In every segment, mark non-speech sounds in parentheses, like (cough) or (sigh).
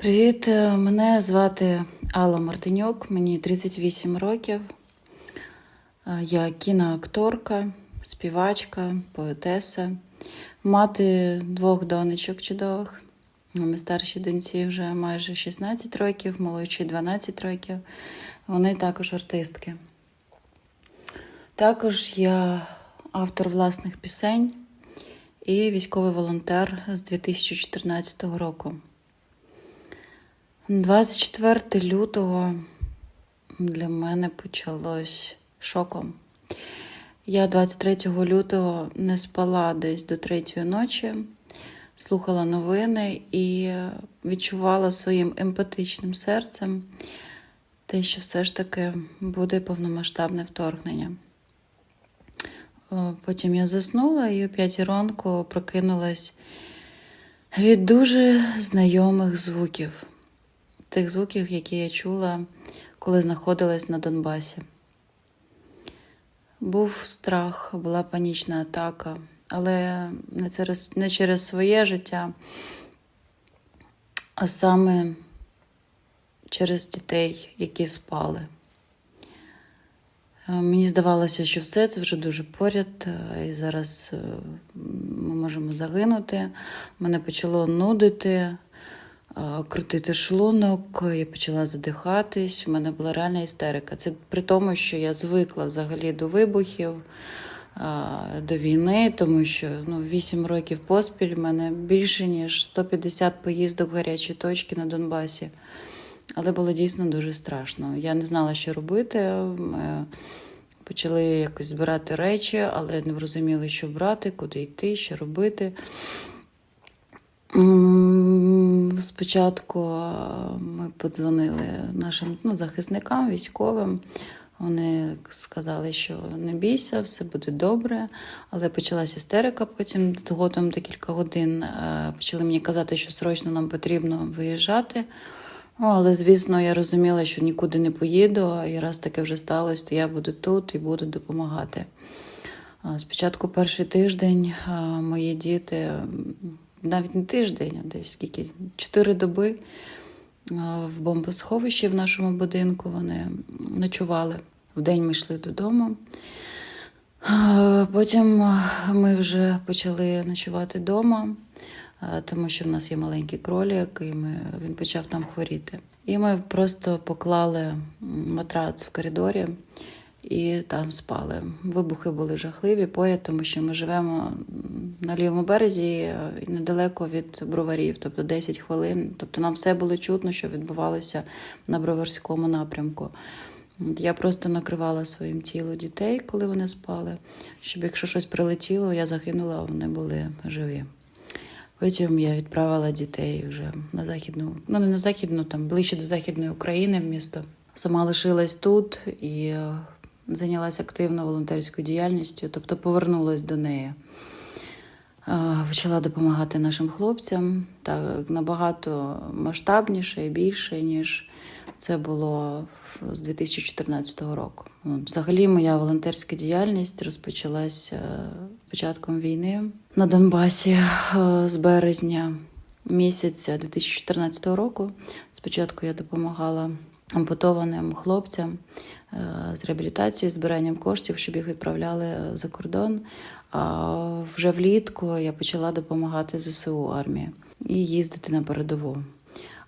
Привіт, е, мене звати Алла Мартинюк, мені 38 років. Е, Я кіноакторка, співачка, поетеса, мати двох донечок чудових. Старшій доньці вже майже 16 років, молодшій 12 років. Вони також артистки. Також я автор власних пісень і військовий волонтер з 2014 року. 24 лютого для мене почалось шоком. Я 23 лютого не спала десь до третьої ночі, слухала новини і відчувала своїм емпатичним серцем те, що все ж таки буде повномасштабне вторгнення. Потім я заснула і о 5 ранку прокинулась від дуже знайомих звуків тих звуків, які я чула, коли знаходилась на Донбасі. Був страх, була панічна атака, але не через, не через своє життя, а саме через дітей, які спали. Е, Мені здавалося, що все це вже дуже поряд, е, і зараз е, ми можемо загинути. Мене почало нудити, крутити шлунок, я почала задихатись. У мене була реальна істерика. Це при тому, що я звикла взагалі до вибухів, е, до війни, тому що ну, 8 років поспіль в мене більше ніж 150 поїздок в гарячі точки на Донбасі. Але було дійсно дуже страшно. Я не знала, що робити. Ми почали якось збирати речі, але не розуміли, що брати, куди йти, що робити. Спочатку ми подзвонили нашим ну, захисникам, військовим. Вони сказали, що не бійся, все буде добре. Але почалася істерика потім згодом декілька годин. е, Почали мені казати, що срочно нам потрібно виїжджати. Ну, але, звісно, я розуміла, що нікуди не поїду, і раз таке вже сталося, то я буду тут і буду допомагати. Спочатку перший тиждень мої діти, навіть не тиждень, а десь скільки, чотири доби в бомбосховищі в нашому будинку вони ночували. Вдень ми йшли додому. Потім ми вже почали ночувати вдома, тому що в нас є маленький кролік, і ми, він почав там хворіти. І ми просто поклали матрац в коридорі і там спали. Вибухи були жахливі поряд, тому що ми живемо на лівому березі е, недалеко від броварів, тобто 10 хвилин. Тобто нам все було чутно, що відбувалося на броварському напрямку. Я просто накривала своїм тілом дітей, коли вони спали, щоб якщо щось прилетіло, я загинула, а вони були живі. Потім я відправила дітей вже на західну, ну не на західну, там ближче до західної України в місто. Сама лишилась тут і е, зайнялася активно волонтерською діяльністю, тобто повернулась до неї. Почала допомагати нашим хлопцям так набагато масштабніше і більше, ніж це було з 2014 року. Взагалі, моя волонтерська діяльність розпочалась е, початком війни на Донбасі е, з березня місяця 2014 року. Спочатку я допомагала ампутованим хлопцям з реабілітацією, збиранням коштів, щоб їх відправляли за кордон. А вже влітку я почала допомагати ЗСУ армії і їздити на передову.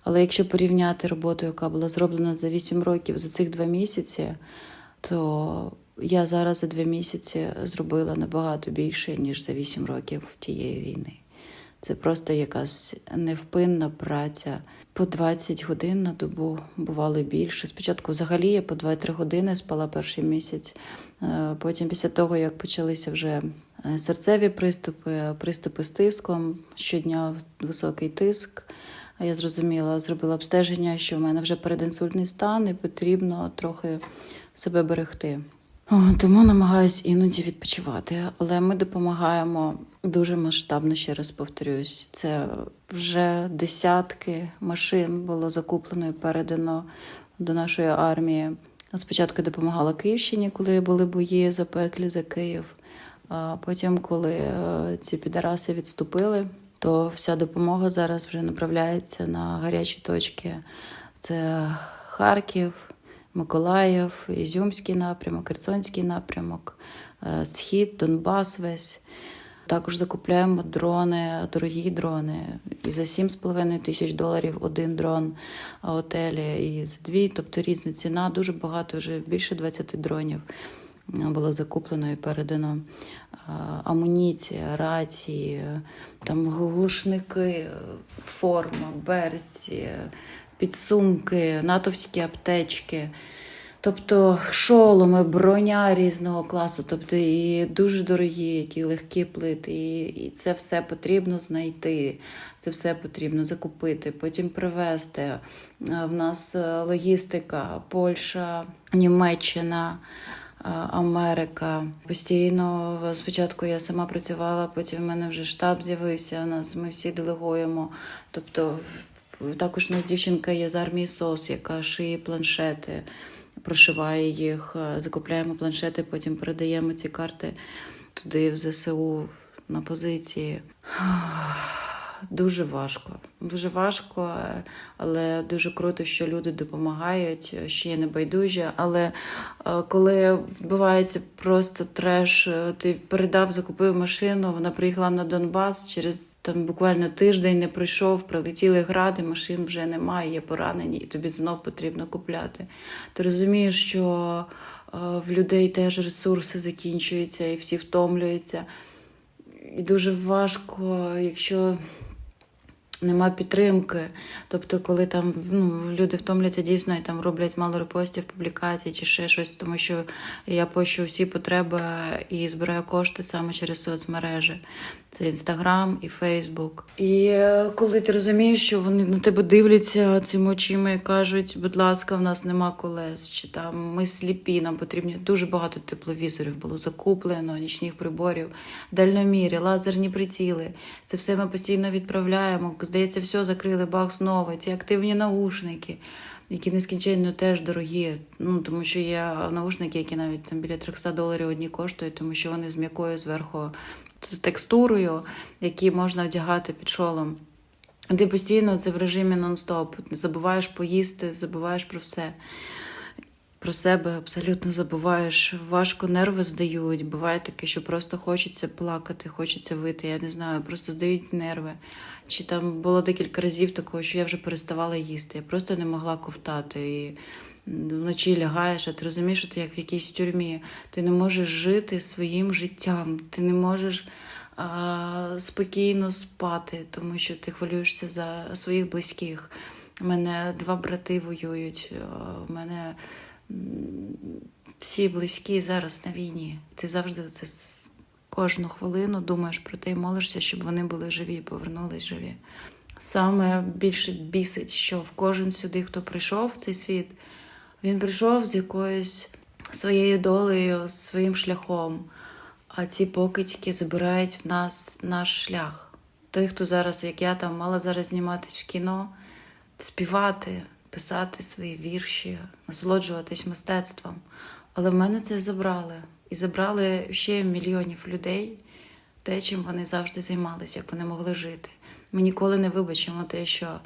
Але якщо порівняти роботу, яка була зроблена за 8 років, за цих два місяці, то я зараз за два місяці зробила набагато більше, ніж за 8 років тієї війни. Це просто якась невпинна праця. По 20 годин на добу бувало більше. Спочатку взагалі я по 2-3 години спала перший місяць. Е, Потім, після того, як почалися вже е, серцеві приступи, приступи з тиском, щодня високий тиск. А я зрозуміла, зробила обстеження, що в мене вже передінсультний стан, і потрібно трохи себе берегти. Тому намагаюсь іноді відпочивати, але ми допомагаємо дуже масштабно, ще раз повторюсь. Це вже десятки машин було закуплено і передано до нашої армії. Спочатку допомагала Київщині, коли були бої запеклі за Київ. А потім, коли е, ці підараси відступили, то вся допомога зараз вже направляється на гарячі точки. Це Харків, Миколаїв, Ізюмський напрямок, Херсонський напрямок, е, Схід, Донбас весь. Також закупляємо дрони, дорогі дрони. І за 7,5 тисяч доларів один дрон а отелі, і за дві, тобто різна ціна. Дуже багато, вже більше 20 дронів е, було закуплено і передано. Амуніція, рації, е, там глушники, е, форма, берці, підсумки, натовські аптечки. Тобто шоломи, броня різного класу, тобто і дуже дорогі, які легкі плити, і, і це все потрібно знайти, це все потрібно закупити, потім привезти. Е, В нас е, логістика, Польща, Німеччина. е, Америка постійно спочатку я сама працювала, потім в мене вже штаб з'явився. У нас ми всі делегуємо. Тобто, також у нас дівчинка є з армії СОС, яка шиє планшети прошиває їх, е, закупляємо планшети, потім передаємо ці карти туди, в ЗСУ, на позиції. (sighs) Дуже важко. Дуже важко, е, але дуже круто, що люди допомагають, е, що є небайдужі. Але коли вбивається просто треш, ти передав, закупив машину, вона приїхала на Донбас через там буквально тиждень не пройшов, прилетіли гради, машин вже немає, є поранені, і тобі знов потрібно купляти. Ти розумієш, що е, в людей теж ресурси закінчуються і всі втомлюються. І дуже важко, якщо нема підтримки. Тобто, коли там ну, люди втомляться дійсно і там роблять мало репостів, публікацій чи ще щось, тому що я пощу всі потреби і збираю кошти саме через соцмережі. Це інстаграм і Фейсбук. І е, коли ти розумієш, що вони на тебе дивляться цими очима і кажуть, будь ласка, в нас нема колес, чи там ми сліпі, нам потрібні дуже багато тепловізорів було закуплено, нічних приборів, дальноміри, лазерні приціли. Це все ми постійно відправляємо. Здається, все закрили, бах знову, ці активні наушники. Які нескінченно теж дорогі, ну тому що є наушники, які навіть там біля 300 доларів одні коштують, тому що вони з м'якою зверху текстурою, які можна одягати під шолом. Ти постійно це в режимі нон-стоп. Забуваєш поїсти, забуваєш про все. Про себе абсолютно забуваєш. Важко нерви здають. Буває таке, що просто хочеться плакати, хочеться вийти. Я не знаю, просто здають нерви. Чи там було декілька разів такого, що я вже переставала їсти. Я просто не могла ковтати. І вночі лягаєш, а ти розумієш, що ти як в якійсь тюрмі. Ти не можеш жити своїм життям, ти не можеш а, спокійно спати, тому що ти хвилюєшся за своїх близьких. У мене два брати воюють. У мене всі близькі зараз на війні. Ти завжди це кожну хвилину думаєш про те і молишся, щоб вони були живі, повернулись живі. Саме більше бісить, що в кожен сюди, хто прийшов в цей світ, він прийшов з якоюсь своєю долею, своїм шляхом. А ці покидьки забирають в нас наш шлях. Той, хто зараз, як я там, мала зараз зніматись в кіно, співати, писати свої вірші, насолоджуватись мистецтвом. Але в мене це забрали. І забрали ще мільйонів людей те, чим вони завжди займалися, як вони могли жити. Ми ніколи не вибачимо те, що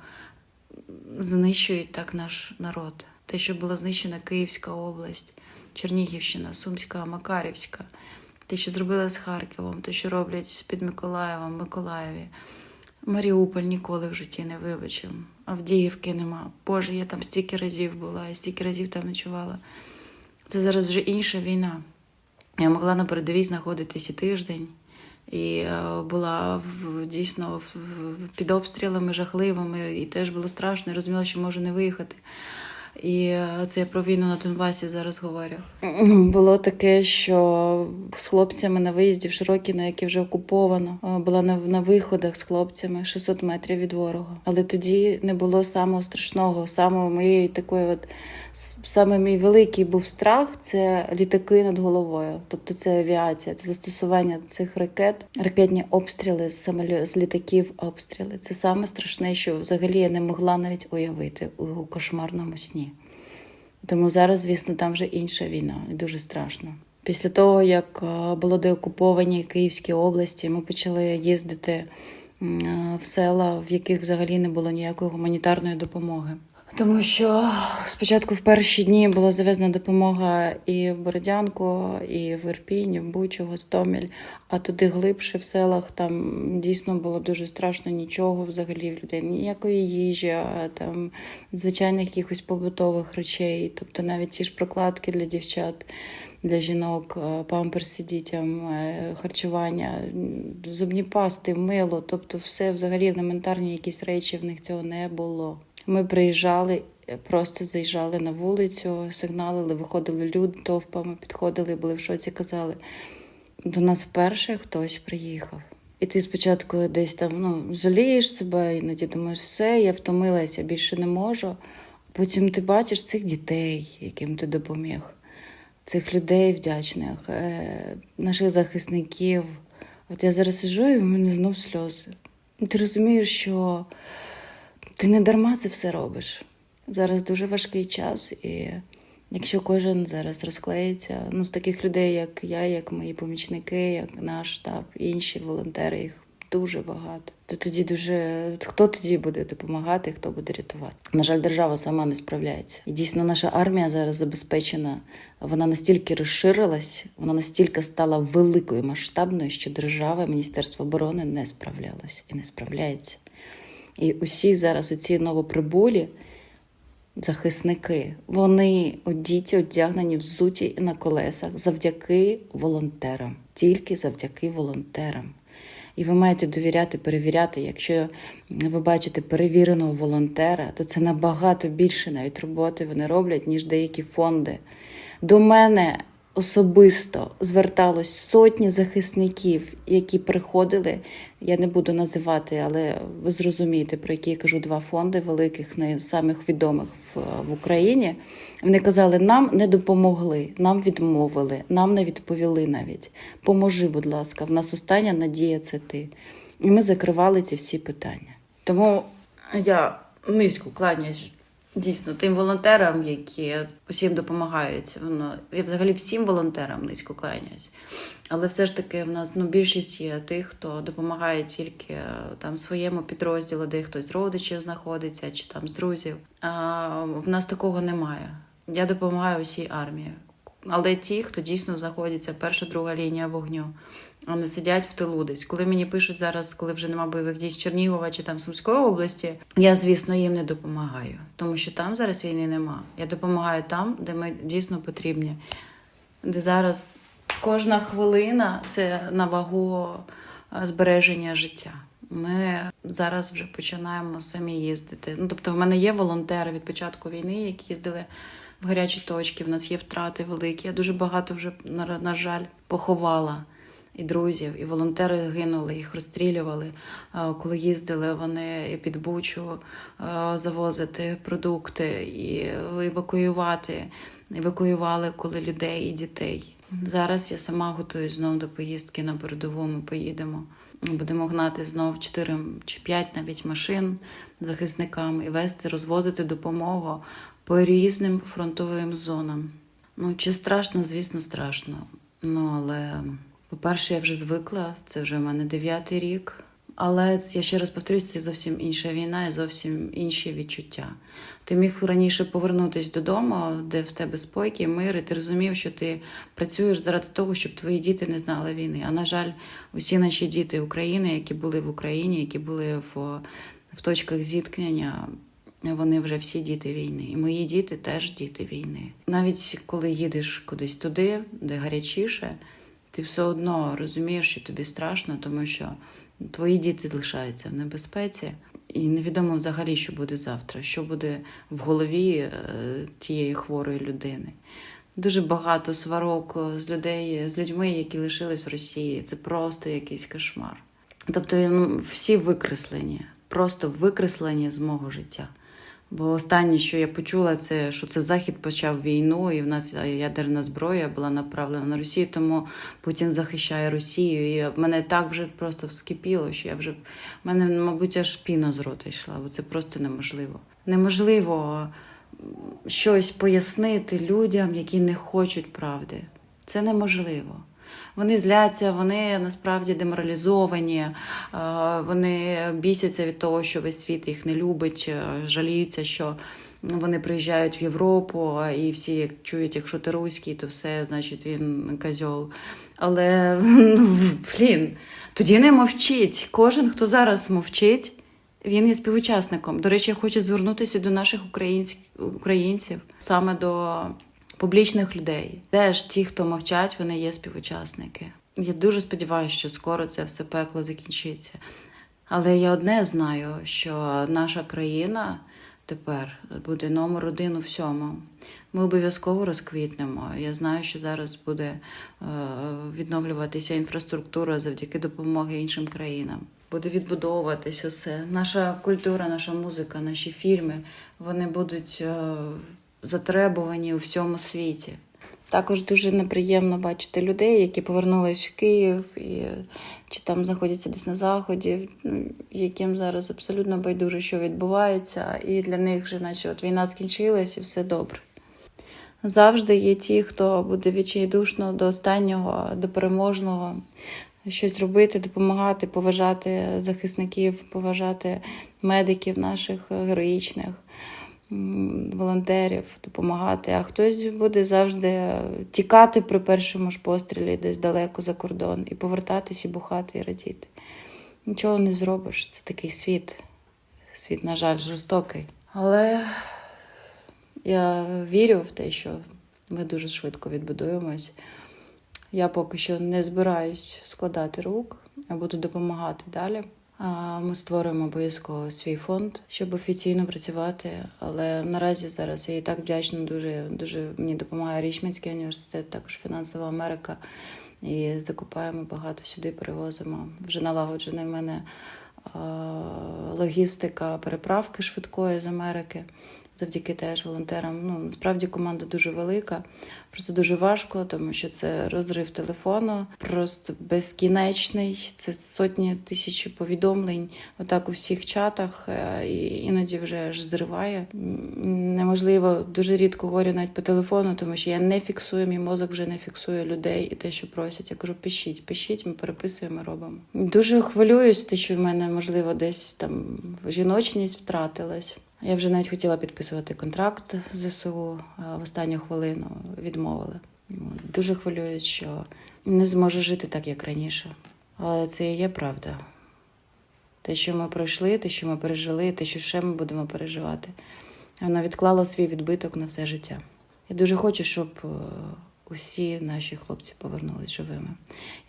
знищують так наш народ. Те, що була знищена Київська область, Чернігівщина, Сумська, Макарівська, те, що зробили з Харковом, те, що роблять під Миколаєвом, Миколаєві. Маріуполь ніколи в житті не вибачив. Авдіївки нема. Боже, я там стільки разів була, я стільки разів там ночувала. Це зараз вже інша війна. Я могла на передовій знаходитись і тиждень, і е, була дійсно під обстрілами жахливими, і теж було страшно, і розуміла, що можу не виїхати. І е, це я про війну на Донбасі зараз говорю. Було таке, що з хлопцями на виїзді в Широкіно, яке вже окуповано, е, була на, на виходах з хлопцями 600 метрів від ворога. Але тоді не було самого страшного, самого моєї такої, от саме мій великий був страх це літаки над головою. Тобто це авіація, це застосування цих ракет, ракетні обстріли з самолю... з літаків обстріли. Це саме страшне, що взагалі я не могла навіть уявити у кошмарному сні. Тому зараз, звісно, там вже інша війна, і дуже страшно. Після того, як е, було деокуповані Київські області, ми почали їздити е, в села, в яких взагалі не було ніякої гуманітарної допомоги. Тому що спочатку в перші дні була завезена допомога і в Бородянку, і в Ірпінь, і в Бучу, Гостомель, а туди глибше в селах там дійсно було дуже страшно нічого взагалі в людей, ніякої їжі, там звичайних якихось побутових речей, тобто навіть ті ж прокладки для дівчат, для жінок, е, памперси дітям, е, харчування, зубні пасти, мило, тобто все взагалі елементарні якісь речі в них цього не було. Ми приїжджали, е, просто заїжджали на вулицю, сигналили, виходили люди товпами, підходили, були в шоці, казали. До нас вперше хтось приїхав. І ти спочатку десь там ну, жалієш себе, іноді думаєш, все, я втомилася, більше не можу. Потім ти бачиш цих дітей, яким ти допоміг, цих людей вдячних, е, наших захисників. От я зараз сижу і в мене знов сльози. Ти розумієш, що ти не дарма це все робиш. Зараз дуже важкий час, і якщо кожен зараз розклеїться, ну з таких людей, як я, як мої помічники, як наш штаб, інші волонтери, їх дуже багато. То тоді дуже хто тоді буде допомагати, хто буде рятувати? На жаль, держава сама не справляється. І дійсно, наша армія зараз забезпечена. Вона настільки розширилась, вона настільки стала великою масштабною, що держава, Міністерство оборони не справлялось і не справляється. І усі зараз оці новоприбулі захисники, вони одіті, одягнені, взуті на колесах завдяки волонтерам, тільки завдяки волонтерам. І ви маєте довіряти, перевіряти. Якщо ви бачите перевіреного волонтера, то це набагато більше навіть роботи вони роблять, ніж деякі фонди. До мене особисто зверталось сотні захисників, які приходили. Я не буду називати, але ви зрозумієте, про які я кажу два фонди великих, не самих відомих в, в Україні. Вони казали, нам не допомогли, нам відмовили, нам не відповіли навіть. Поможи, будь ласка, в нас остання надія це ти. І ми закривали ці всі питання. Тому я низько кланяюсь дійсно тим волонтерам, які усім допомагають. Воно я взагалі всім волонтерам низько кланяюсь. Але все ж таки в нас ну, більшість є тих, хто допомагає тільки е, там своєму підрозділу, де хтось з родичів знаходиться чи там з друзів. А в нас такого немає. Я допомагаю усій армії. Але ті, хто дійсно знаходиться перша, друга лінія вогню, не сидять в тилу десь. Коли мені пишуть зараз, коли вже нема бойових дій з Чернігова чи там Сумської області, я звісно їм не допомагаю, тому що там зараз війни нема. Я допомагаю там, де ми дійсно потрібні, де зараз кожна хвилина це на вагу е, збереження життя. Ми зараз вже починаємо самі їздити. Ну тобто, в мене є волонтери від початку війни, які їздили в гарячі точки. В нас є втрати великі. Я дуже багато вже на, на жаль поховала і друзів, і волонтери гинули, їх розстрілювали. Коли їздили вони під Бучу завозити продукти і евакуювати. Евакуювали коли людей і дітей. Зараз я сама готуюсь знову до поїздки на передову. Ми поїдемо. Будемо гнати знов 4 чи 5 навіть машин захисникам і вести, розвозити допомогу по різним фронтовим зонам. Ну, чи страшно, звісно, страшно. Ну, але, по-перше, я вже звикла, це вже в мене дев'ятий рік. Але я ще раз повторюсь, це зовсім інша війна і зовсім інші відчуття. Ти міг раніше повернутися додому, де в тебе спокій, мир, і ти розумів, що ти працюєш заради того, щоб твої діти не знали війни. А на жаль, усі наші діти України, які були в Україні, які були в, в точках зіткнення, вони вже всі діти війни. І мої діти теж діти війни. Навіть коли їдеш кудись туди, де гарячіше, ти все одно розумієш, що тобі страшно, тому що твої діти лишаються в небезпеці, і невідомо взагалі, що буде завтра, що буде в голові е, тієї хворої людини. Дуже багато сварок з людей, з людьми, які лишились в Росії. Це просто якийсь кошмар. Тобто ну, всі викреслені, просто викреслені з мого життя. Бо останнє, що я почула, це що це Захід почав війну, і в нас ядерна зброя була направлена на Росію, тому Путін захищає Росію. І мене так вже просто вскипіло, що я вже в мене, мабуть, аж піна з рота йшла, бо це просто неможливо. Неможливо щось пояснити людям, які не хочуть правди. Це неможливо. Вони зляться, вони насправді деморалізовані, е, вони бісяться від того, що весь світ їх не любить, е, жаліються, що вони приїжджають в Європу, і всі як чують, якщо ти руський, то все, значить він козьол. Але (laughs) блін, тоді не мовчіть. Кожен, хто зараз мовчить, він є співучасником. До речі, я хочу звернутися до наших українців, саме до публічних людей. Теж ті, хто мовчать, вони є співучасники. Я дуже сподіваюся, що скоро це все пекло закінчиться. Але я одне знаю, що наша країна тепер буде номер один у всьому. Ми обов'язково розквітнемо. Я знаю, що зараз буде е, відновлюватися інфраструктура завдяки допомоги іншим країнам. Буде відбудовуватися все. Наша культура, наша музика, наші фільми вони будуть е, затребувані у всьому світі. Також дуже неприємно бачити людей, які повернулись в Київ і чи там знаходяться десь на заході, ну, яким зараз абсолютно байдуже, що відбувається, і для них вже, наче от війна скінчилась і все добре. Завжди є ті, хто буде відчайдушно до останнього, до переможного, щось робити, допомагати, поважати захисників, поважати медиків наших героїчних волонтерів, допомагати. А хтось буде завжди тікати при першому ж пострілі десь далеко за кордон і повертатись, і бухати, і радіти. Нічого не зробиш. Це такий світ. Світ, на жаль, жорстокий. Але я вірю в те, що ми дуже швидко відбудуємось. Я поки що не збираюсь складати рук, я буду допомагати далі. Ми створимо обов'язково свій фонд, щоб офіційно працювати. Але наразі зараз я і так вдячна. Дуже дуже мені допомагає Річманський університет, також фінансова Америка. І закупаємо багато сюди, перевозимо. Вже налагоджена в мене логістика переправки швидкої з Америки. Завдяки теж волонтерам. Ну насправді команда дуже велика, просто дуже важко, тому що це розрив телефону, просто безкінечний. Це сотні тисяч повідомлень. Отак у всіх чатах, е, і іноді вже аж зриває. Неможливо, дуже рідко говорю навіть по телефону, тому що я не фіксую, мій мозок вже не фіксує людей і те, що просять. Я кажу, пишіть, пишіть, ми переписуємо, робимо. Дуже хвилююсь, те, що в мене можливо десь там жіночність втратилась. Я вже навіть хотіла підписувати контракт з ЗСУ, в останню хвилину відмовили. Дуже хвилююсь, що не зможу жити так, як раніше. Але це і є правда. Те, що ми пройшли, те, що ми пережили, те, що ще ми будемо переживати, воно відклало свій відбиток на все життя. Я дуже хочу, щоб е, усі наші хлопці повернулись живими.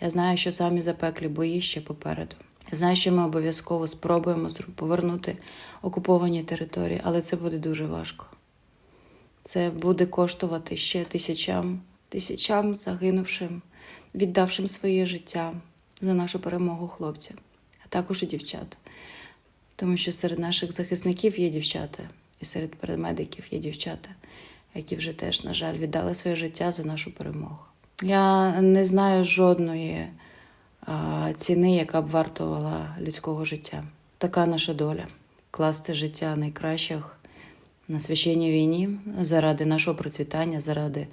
Я знаю, що самі запеклі бої ще попереду. Знаю, що ми обов'язково спробуємо повернути окуповані території, але це буде дуже важко. Це буде коштувати ще тисячам, тисячам загинувшим, віддавшим своє життя за нашу перемогу хлопцям, а також і дівчат. Тому що серед наших захисників є дівчата, і серед парамедиків є дівчата, які вже теж, на жаль, віддали своє життя за нашу перемогу. Я не знаю жодної ціни, яка б вартувала людського життя. Така наша доля класти життя найкращих на священній війні заради нашого процвітання, заради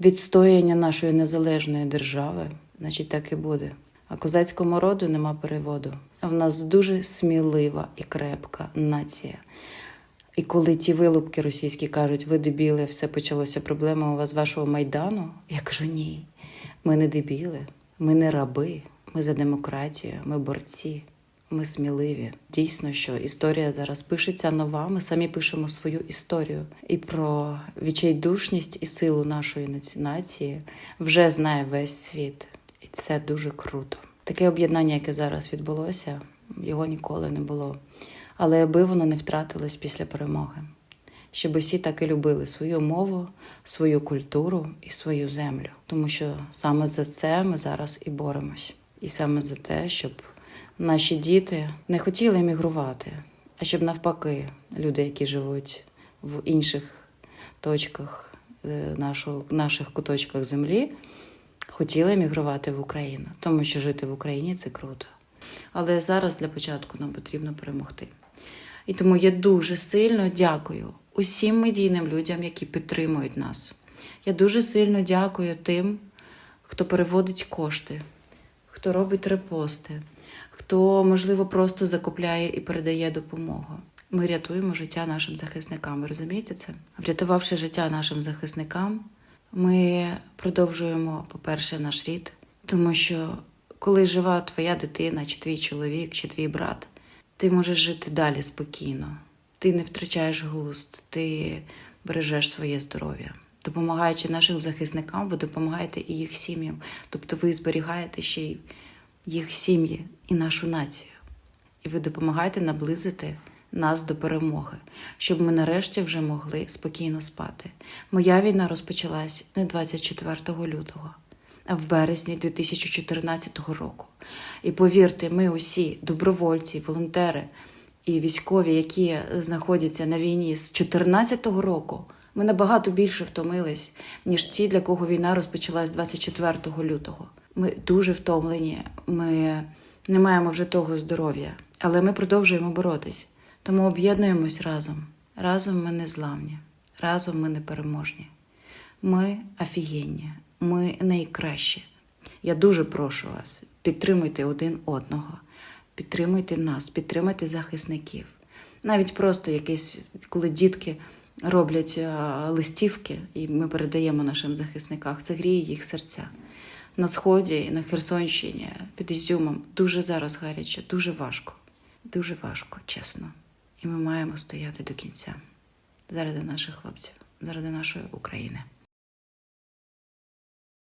відстояння нашої незалежної держави. Значить, так і буде. А козацькому роду нема переводу. В нас дуже смілива і крепка нація. І коли ті вилупки російські кажуть, ви дебіли, все почалося проблема у вас вашого майдану, я кажу ні. Ми не дебіли, ми не раби, ми за демократію, ми борці, ми сміливі. Дійсно, що історія зараз пишеться нова. Ми самі пишемо свою історію. І про відчайдушність і силу нашої наці- нації вже знає весь світ. І це дуже круто. Таке об'єднання, яке зараз відбулося, його ніколи не було. Але аби воно не втратилось після перемоги, щоб усі так і любили свою мову, свою культуру і свою землю. Тому що саме за це ми зараз і боремось. І саме за те, щоб наші діти не хотіли емігрувати, а щоб навпаки люди, які живуть в інших точках е, нашого, наших куточках землі, хотіли емігрувати в Україну, тому що жити в Україні це круто. Але зараз для початку нам потрібно перемогти. І тому я дуже сильно дякую усім медійним людям, які підтримують нас. Я дуже сильно дякую тим, хто переводить кошти, хто робить репости, хто, можливо, просто закупляє і передає допомогу. Ми рятуємо життя нашим захисникам. Ви розумієте це? Врятувавши життя нашим захисникам, ми продовжуємо, по-перше, наш рід, тому що коли жива твоя дитина, чи твій чоловік, чи твій брат, ти можеш жити далі спокійно. Ти не втрачаєш глузд, ти бережеш своє здоров'я. Допомагаючи нашим захисникам, ви допомагаєте і їх сім'ям. Тобто ви зберігаєте ще й їх сім'ї і нашу націю. І ви допомагаєте наблизити нас до перемоги, щоб ми нарешті вже могли спокійно спати. Моя війна розпочалась не 24 лютого, в березні 2014 року. І повірте, ми усі добровольці, волонтери і військові, які знаходяться на війні з 2014 року, ми набагато більше втомились, ніж ті, для кого війна розпочалась 24 лютого. Ми дуже втомлені, ми не маємо вже того здоров'я, але ми продовжуємо боротись. Тому об'єднуємось разом. Разом ми не зламні, разом ми не переможні. Ми офігенні, ми найкращі. Я дуже прошу вас, підтримуйте один одного, підтримуйте нас, підтримуйте захисників. Навіть просто якісь, коли дітки роблять листівки, і ми передаємо нашим захисникам, це гріє їх серця. На сході на Херсонщині під Ізюмом дуже зараз гаряче, дуже важко, дуже важко, чесно. І ми маємо стояти до кінця заради наших хлопців, заради нашої України.